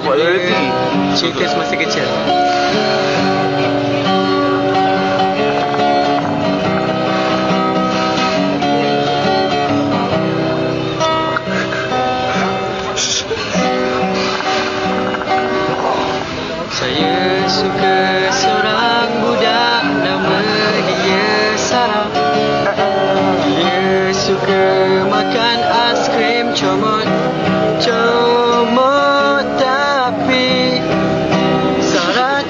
dapat royalty. Cerita semasa kecil. Saya suka seorang budak nama dia Sarah. Dia suka makan aiskrim comot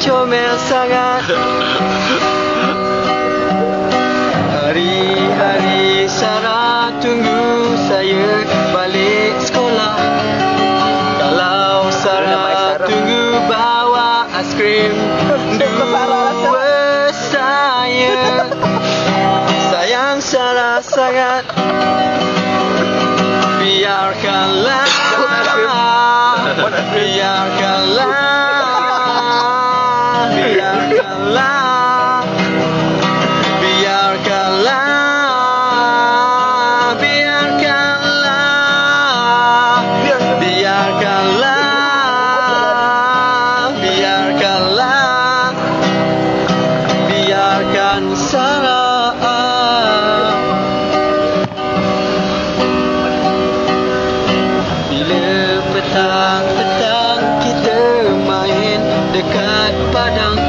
comel sangat. Hari-hari Sarah tunggu saya balik sekolah. Kalau Sarah tunggu bawa aiskrim dua saya sayang Sarah sangat. Biarkanlah. Biarkanlah petang-petang kita main dekat padang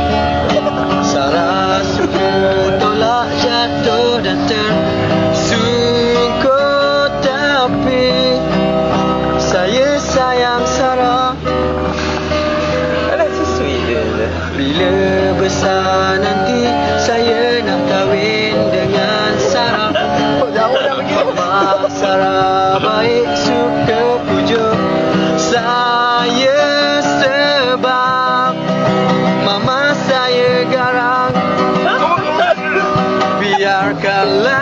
bila besar nanti saya nak kahwin dengan Sarah. Mama Sarah baik suka pujuk. Saya sebab Mama saya garang. Biarkanlah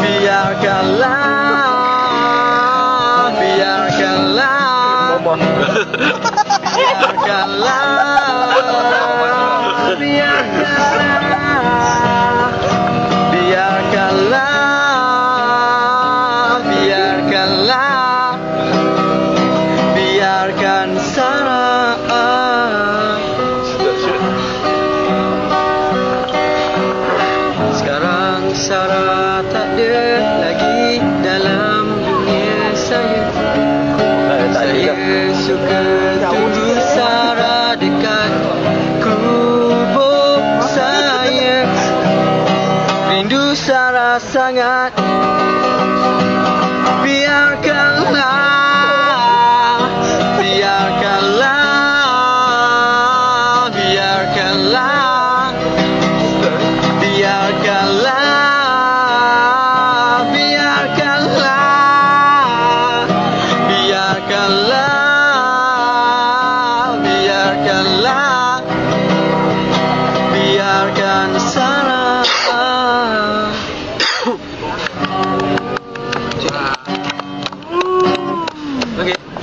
Biarkanlah Biarkanlah Biarkanlah Biarkanlah Biarkanlah Biarkan Sarah. Sekarang Sarah tak ada lagi dalam dunia saya. Saya suka dekat kubur saya. Rindu Sarah sangat. Biarkanlah 사람 여기.